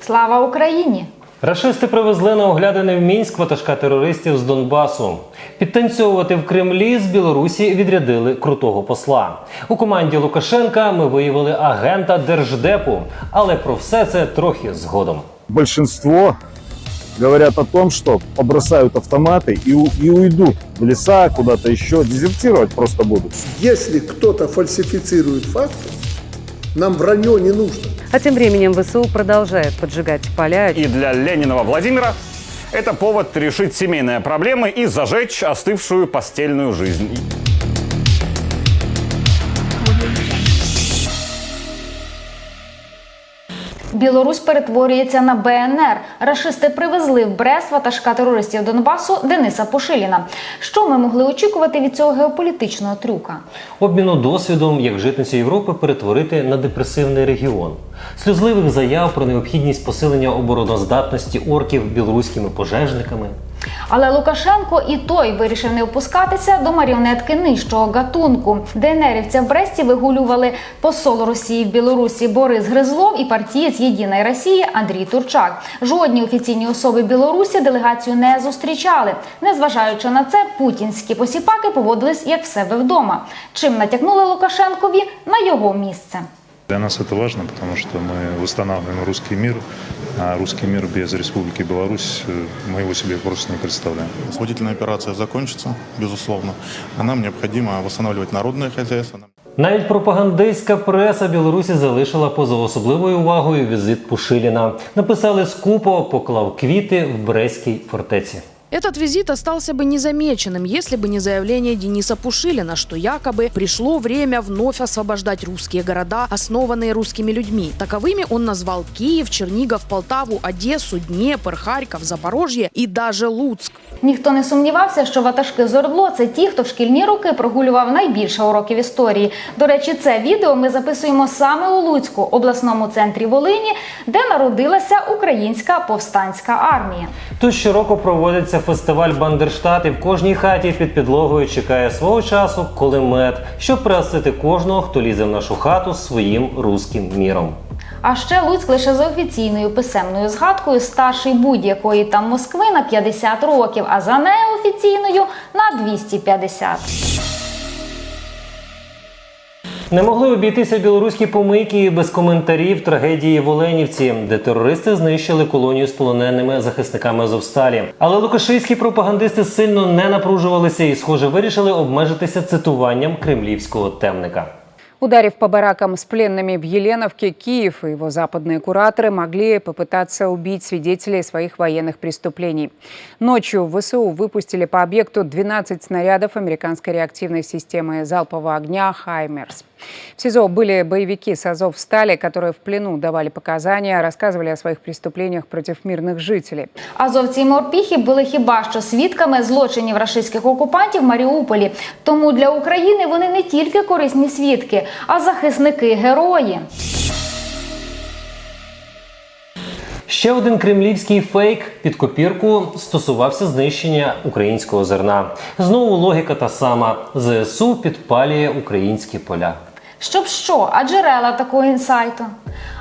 Слава Україні! Рашисти привезли на оглядини в Мінськ ватажка терористів з Донбасу. Підтанцьовувати в Кремлі з Білорусі відрядили крутого посла. У команді Лукашенка ми виявили агента держдепу, але про все це трохи згодом. большинство говорят о том, что побросают автоматы и, у- и уйдут в леса куда-то еще, дезертировать просто будут. Если кто-то фальсифицирует факты, нам вранье не нужно. А тем временем ВСУ продолжает поджигать поля. И для Ленинова Владимира это повод решить семейные проблемы и зажечь остывшую постельную жизнь. Білорусь перетворюється на БНР. Рашисти привезли в Бресва ташка терористів Донбасу Дениса Пошиліна. Що ми могли очікувати від цього геополітичного трюка? Обміну досвідом, як житницю Європи перетворити на депресивний регіон, сльозливих заяв про необхідність посилення обороноздатності орків білоруськими пожежниками. Але Лукашенко і той вирішив не опускатися до маріонетки нижчого гатунку. ДНРівця в Бресті вигулювали посол Росії в Білорусі Борис Гризлов і партієць Єдиної Росії Андрій Турчак. Жодні офіційні особи Білорусі делегацію не зустрічали. Незважаючи на це, путінські посіпаки поводились як в себе вдома. Чим натякнули Лукашенкові на його місце. Для нас это важно, потому что мы восстанавливаем русский мир, а русский мир без Республики Беларусь, э, мы его себе просто не представляем. Освободительная операция закончится, безусловно. А нам необходимо восстанавливать народное хозяйство. Навіть пропагандистська преса Білорусі залишила поза особливою увагою візит Пушиліна. Написали скупо, поклав квіти в Брестській фортеці. Этот визит остался бы незамеченным, если бы не заявление Дениса Пушилина, что якобы пришло время вновь освобождать русские города, основанные русскими людьми. Таковыми он назвал Киев, Чернигов, Полтаву, Одессу, Днепр, Харьков, Запорожье и даже Луцк. Ніхто не сумнівався, що ватажки з Ордло це ті, хто в шкільні роки прогулював найбільше уроків історії. До речі, це відео ми записуємо саме у Луцьку, обласному центрі Волині, де народилася українська повстанська армія. Тут щороку проводиться фестиваль Бандерштат, і в кожній хаті під підлогою чекає свого часу кулемет, щоб приасити кожного, хто лізе в нашу хату своїм руським міром. А ще Луцьк лише за офіційною писемною згадкою старший будь-якої там Москви на 50 років, а за неофіційною на 250. Не могли обійтися білоруські помийки без коментарів трагедії в Оленівці, де терористи знищили колонію з полоненими захисниками Азовсталі. Але лукашистські пропагандисти сильно не напружувалися і, схоже, вирішили обмежитися цитуванням кремлівського темника. Ударив по баракам с пленными в Еленовке, Киев и его западные кураторы могли попытаться убить свидетелей своих военных преступлений. Ночью в ВСУ выпустили по объекту 12 снарядов американской реактивной системы залпового огня «Хаймерс». В СИЗО были боевики с Азов Стали, которые в плену давали показания, рассказывали о своих преступлениях против мирных жителей. Азовці й морпіхи були хіба що свідками злочинів рашистських окупантів в Маріуполі. Тому для України вони не тільки корисні свідки, а захисники герої. Ще один кремлівський фейк під копірку стосувався знищення українського зерна. Знову логіка та сама: ЗСУ підпалює українські поля. Щоб що, а джерела такого інсайту?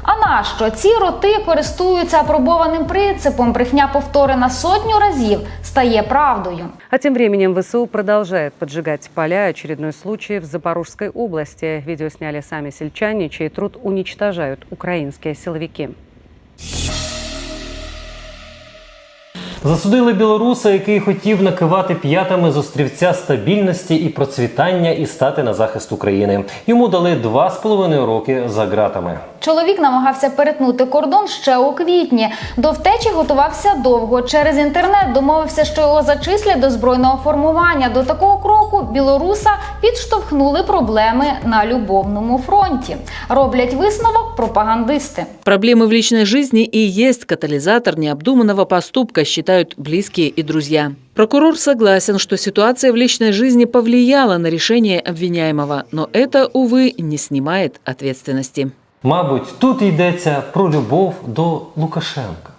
А нащо? Ці роти користуються апробованим принципом. Брехня повторена сотню разів стає правдою. А тем временем ВСУ продолжает поджигать поля. Очередной случай в Запорожской области. Видео сняли сами сельчане, чей труд уничтожают украинские силовики. Засудили білоруса, який хотів накивати п'ятами з острівця стабільності і процвітання і стати на захист України. Йому дали два з половиною роки за ґратами. Чоловік намагався перетнути кордон ще у квітні. До втечі готувався довго. Через інтернет домовився, що його зачислять до збройного формування. До такого кроку білоруса підштовхнули проблеми на любовному фронті. Роблять висновок пропагандисти. Проблемы в личной жизни и есть катализатор необдуманного поступка, считают близкие и друзья. Прокурор согласен, что ситуация в личной жизни повлияла на решение обвиняемого, но это, увы, не снимает ответственности. Мабуть, тут йдеться про любов до Лукашенка.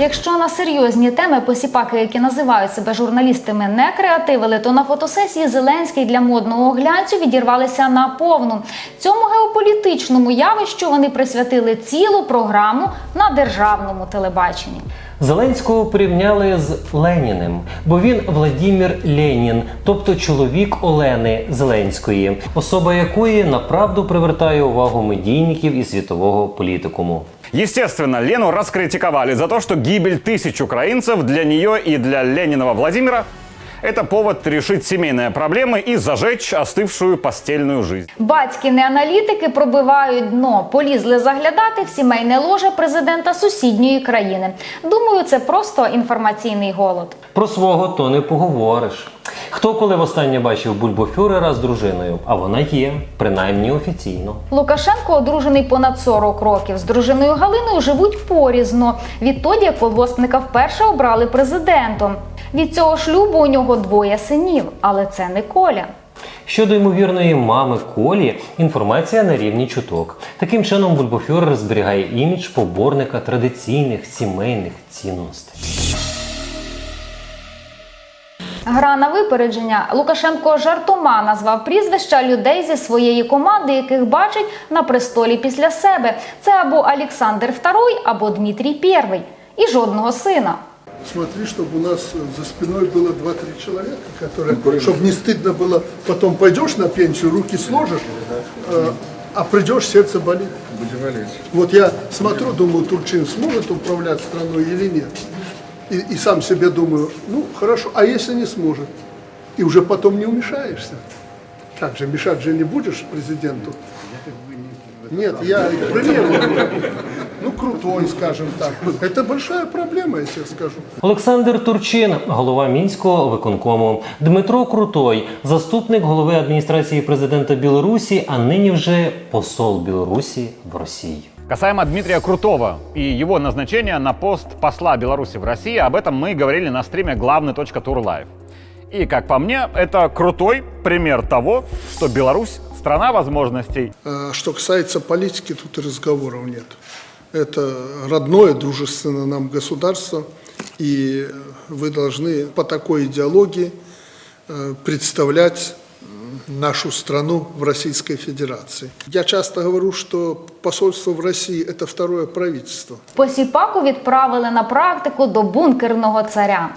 Якщо на серйозні теми посіпаки, які називають себе журналістами, не креативили, то на фотосесії Зеленський для модного глянцю відірвалися на повну. Цьому геополітичному явищу вони присвятили цілу програму на державному телебаченні. Зеленського порівняли з Леніним, бо він Владімір Ленін, тобто чоловік Олени Зеленської, особа якої направду привертає увагу медійників і світового політикуму. Естественно, Лену раскритиковали за то, что гибель тысяч украинцев для нее и для Ленинова Владимира – это повод решить семейные проблемы и зажечь остывшую постельную жизнь. Батькіни аналітики пробивають дно, полізли заглядати в сімейне ложе президента сусідньої країни. Думаю, це просто інформаційний голод. Про свого то не поговориш. Хто коли востаннє бачив бульбофюрера з дружиною? А вона є, принаймні офіційно. Лукашенко одружений понад 40 років. З дружиною Галиною живуть порізно. Відтоді як колгоспника вперше обрали президентом. Від цього шлюбу у нього двоє синів, але це не Коля. Щодо ймовірної мами Колі, інформація на рівні чуток. Таким чином, бульбофюрер зберігає імідж поборника традиційних сімейних цінностей. Гра на випередження Лукашенко жартома назвав прізвища людей зі своєї команди, яких бачить на престолі після себе. Це або Олександр II, або Дмитрій І. І жодного сина. Смотри, чтобы у нас за спиной было 2-3 человека, которые, чтобы не стыдно было, потом пойдешь на пенсию, руки сложишь, э, а придешь, сердце болит. Вот я смотрю, думаю, Турчин сможет управлять страной или нет. И, и сам себе думаю, ну хорошо, а если не сможет? И уже потом не умешаешься. Как же, мешать же не будешь президенту? Нет, я пример. говорю. Ну, крутой, скажем так. Это большая проблема, я тебе скажу. Олександр Турчин, голова мінського виконкому, Дмитро Крутой, заступник голови адміністрації президента Білорусі, а нині вже посол Білорусі в Росії. Касаемо Дмитрия Крутого и его назначения на пост посла Беларуси в России, об этом мы говорили на стриме главный.тур лайв. И, как по мне, это крутой пример того, что Беларусь – страна возможностей. А Что касается политики, тут и разговоров нет. Это родное, дружественное нам государство, и вы должны по такой идеологии э, представлять м, нашу страну в Российской Федерации. Я часто говорю, что посольство в России – это второе правительство. Посіпаку відправили на практику до бункерного царя.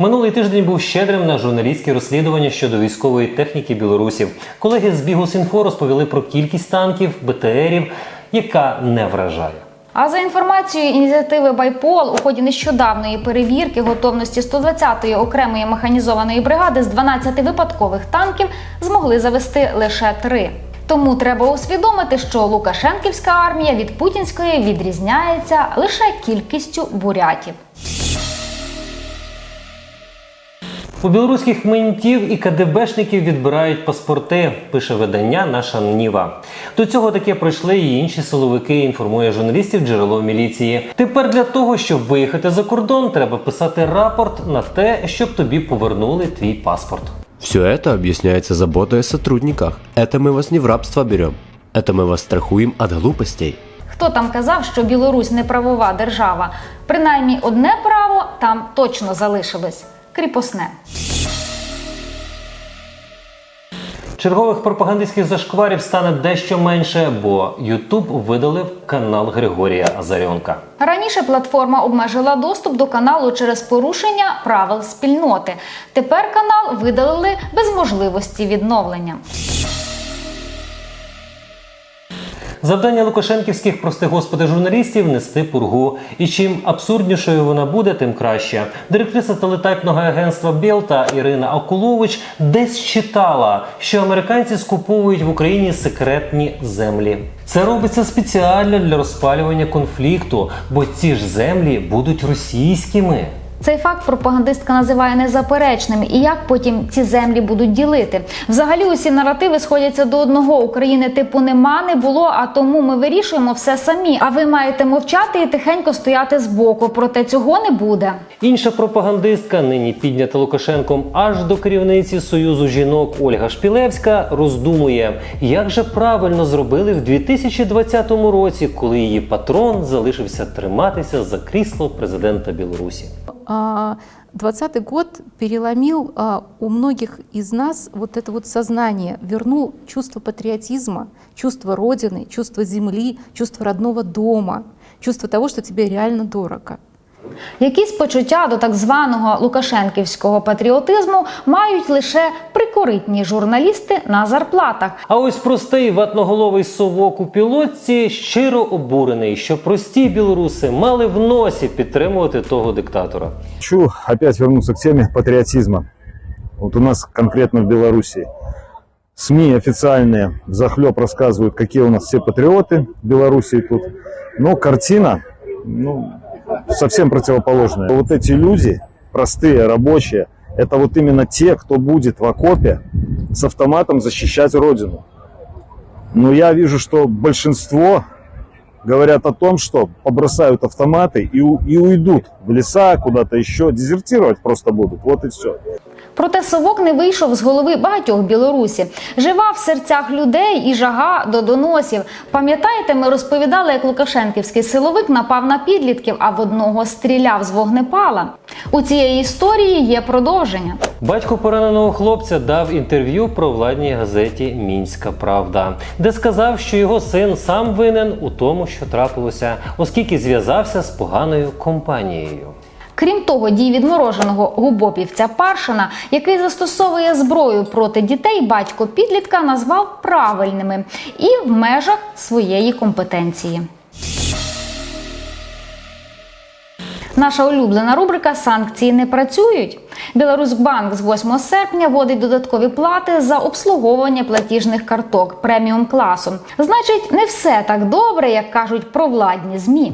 Минулий тиждень був щедрим на журналістські розслідування щодо військової техніки білорусів. Колеги з Бігус.Інфо розповіли про кількість танків, БТРів, яка не вражає. А за інформацією ініціативи Байпол, у ході нещодавної перевірки готовності 120-ї окремої механізованої бригади з 12 випадкових танків змогли завести лише три. Тому треба усвідомити, що Лукашенківська армія від путінської відрізняється лише кількістю бурятів. У білоруських ментів і КДБшників відбирають паспорти, пише видання Наша Ніва. До цього таке пройшли і інші силовики, інформує журналістів джерело міліції. Тепер для того, щоб виїхати за кордон, треба писати рапорт на те, щоб тобі повернули твій паспорт. Все это объясняется заботой о сотрудниках. Это мы вас не в рабство берем. Это мы вас страхуем от глупостей. Хто там казав, що Білорусь не правова держава? Принаймні одне право там точно залишилось кріпосне. Чергових пропагандистських зашкварів стане дещо менше, бо Ютуб видалив канал Григорія Азарьонка. Раніше платформа обмежила доступ до каналу через порушення правил спільноти. Тепер канал видалили без можливості відновлення. Завдання лукашенківських, прости господи, журналістів нести пургу. І чим абсурднішою вона буде, тим краще. Директриса телетайпного агентства Білта Ірина Акулович десь читала, що американці скуповують в Україні секретні землі. Це робиться спеціально для розпалювання конфлікту, бо ці ж землі будуть російськими. Цей факт пропагандистка називає незаперечним. І як потім ці землі будуть ділити? Взагалі, усі наративи сходяться до одного: України типу нема, не було. А тому ми вирішуємо все самі. А ви маєте мовчати і тихенько стояти збоку. Проте цього не буде. Інша пропагандистка, нині піднята Лукашенком аж до керівниці Союзу жінок Ольга Шпілевська, роздумує, як же правильно зробили в 2020 році, коли її патрон залишився триматися за крісло президента Білорусі. А, 20 год переломил а, у многих из нас вот это вот сознание, вернул чувство патриотизма, чувство родины, чувство земли, чувство родного дома, чувство того, что тебе реально дорого. Якісь почуття до так званого лукашенківського патріотизму мають лише прикоритні журналісти на зарплатах. А ось простий ватноголовий совок у пілотці щиро обурений, що прості білоруси мали в носі підтримувати того диктатора. Хочу опять вернуться к теме патриотизма. Вот у нас конкретно в Беларуси СМИ официальные захлеб рассказывают, какие у нас все патриоты в Беларуси тут. Но картина, ну, совсем противоположная. Вот эти люди, простые, рабочие, это вот именно те, кто будет в окопе с автоматом защищать Родину. Но я вижу, что большинство говорят о том, что побросают автоматы и, у- и уйдут в леса куда-то еще, дезертировать просто будут. Вот и все. Проте совок не вийшов з голови багатьох Білорусі. Жива в серцях людей і жага до доносів. Пам'ятаєте, ми розповідали, як Лукашенківський силовик напав на підлітків, а в одного стріляв з вогнепала. У цієї історії є продовження. Батько пораненого хлопця дав інтерв'ю про владній газеті Мінська Правда, де сказав, що його син сам винен у тому, що трапилося, оскільки зв'язався з поганою компанією. Крім того, дій відмороженого губопівця Паршина, який застосовує зброю проти дітей, батько підлітка назвав правильними і в межах своєї компетенції. Наша улюблена рубрика Санкції не працюють. Білорусбанк з 8 серпня вводить додаткові плати за обслуговування платіжних карток преміум класу. Значить, не все так добре, як кажуть провладні змі.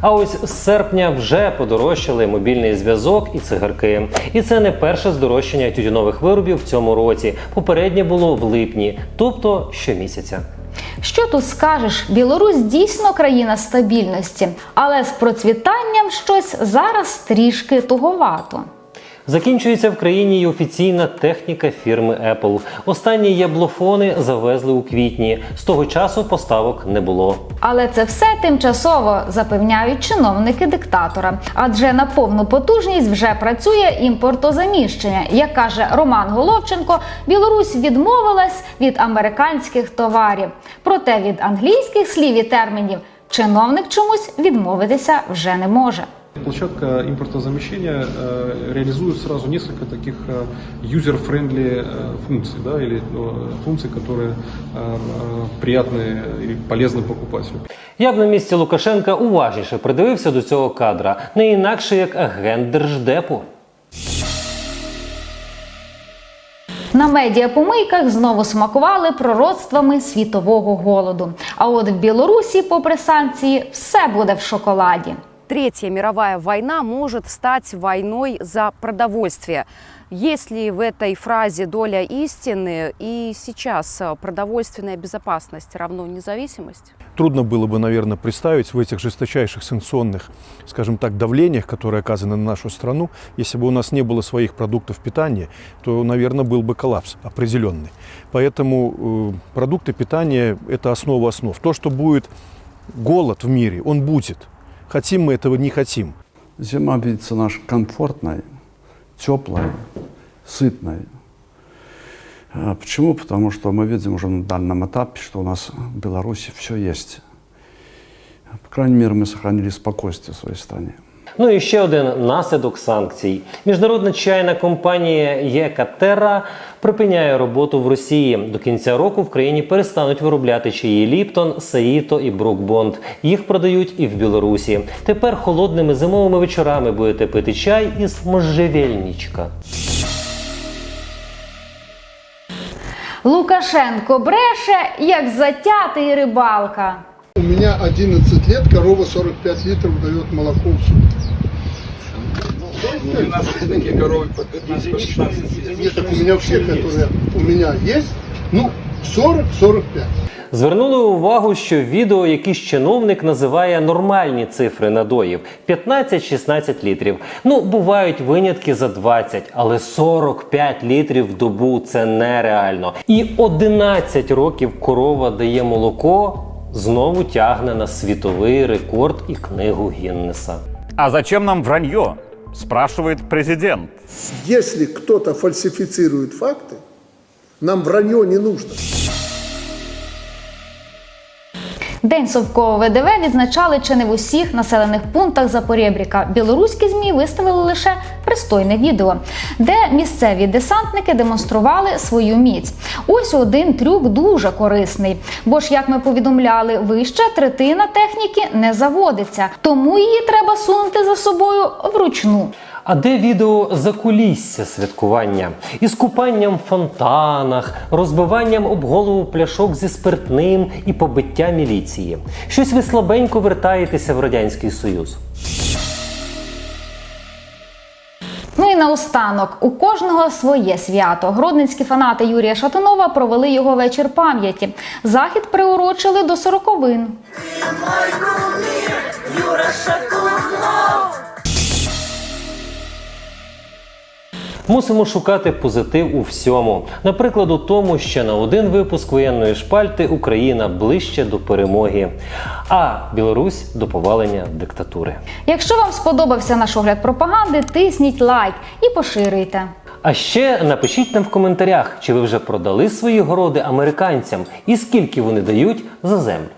А ось з серпня вже подорожчали мобільний зв'язок і цигарки. І це не перше здорожчання тютюнових виробів в цьому році. Попереднє було в липні, тобто щомісяця. Що тут скажеш? Білорусь дійсно країна стабільності, але з процвітанням щось зараз трішки туговато. Закінчується в країні й офіційна техніка фірми Apple. Останні яблофони завезли у квітні. З того часу поставок не було. Але це все тимчасово запевняють чиновники диктатора. Адже на повну потужність вже працює імпортозаміщення. Як каже Роман Головченко, Білорусь відмовилась від американських товарів. Проте від англійських слів і термінів чиновник чомусь відмовитися вже не може. Площадка импортозамещения э, реализует сразу несколько таких э, user-friendly э, функций, да, или э, функций, которые э, э, приятны или полезны покупателю. Я б на місці Лукашенка уважніше придивився до цього кадра, не інакше як агент держдепу. На медіапомийках знову смакували пророцтвами світового голоду. А от в Білорусі, попри санкції, все буде в шоколаді. Третья мировая война может стать войной за продовольствие. Есть ли в этой фразе доля истины? И сейчас э, продовольственная безопасность равно независимость? Трудно было бы, наверное, представить в этих жесточайших санкционных, скажем так, давлениях, которые оказаны на нашу страну, если бы у нас не было своих продуктов питания, то, наверное, был бы коллапс определенный. Поэтому э, продукты питания – это основа основ. То, что будет голод в мире, он будет. Хотим мы этого, не хотим. Зима видится наша комфортной, теплой, сытной. А Почему? Потому что мы видим уже на данном этапе, что у нас в Беларуси все есть. По крайней мере, мы сохранили спокойствие в своей стране. Ну і ще один наслідок санкцій. Міжнародна чайна компанія Єкатера припиняє роботу в Росії. До кінця року в країні перестануть виробляти чаї Ліптон, Саїто і Брукбонд. Їх продають і в Білорусі. Тепер холодними зимовими вечорами будете пити чай із можжевельничка. Лукашенко бреше, як затятий рибалка. У меня 11 лет, корова 45 литров дает молоко в сутки. Нет, так у меня все, которые у меня есть, ну, 40-45. Звернули увагу, що відео якийсь чиновник називає нормальні цифри надоїв 15-16 літрів. Ну, бувають винятки за 20, але 45 літрів в добу це нереально. І 11 років корова дає молоко, знову тягне на світовий рекорд і книгу Гіннеса. А зачем нам вранье? Спрашивает президент. Если кто-то фальсифицирует факты, нам вранье не нужно. День совкового ВДВ відзначали чи не в усіх населених пунктах Запорєбріка. Білоруські змі виставили лише пристойне відео, де місцеві десантники демонстрували свою міць. Ось один трюк дуже корисний. Бо ж, як ми повідомляли, вище третина техніки не заводиться, тому її треба сунути за собою вручну. А де відео закулісся святкування із купанням в фонтанах, розбиванням об голову пляшок зі спиртним і побиття міліції? Щось ви слабенько вертаєтеся в радянський союз. Ну і наостанок, у кожного своє свято. Гродненські фанати Юрія Шатунова провели його вечір пам'яті. Захід приурочили до сороковин. Мусимо шукати позитив у всьому. Наприклад, у тому, що на один випуск воєнної шпальти Україна ближче до перемоги, а Білорусь до повалення диктатури. Якщо вам сподобався наш огляд пропаганди, тисніть лайк і поширюйте. А ще напишіть нам в коментарях, чи ви вже продали свої городи американцям і скільки вони дають за землю.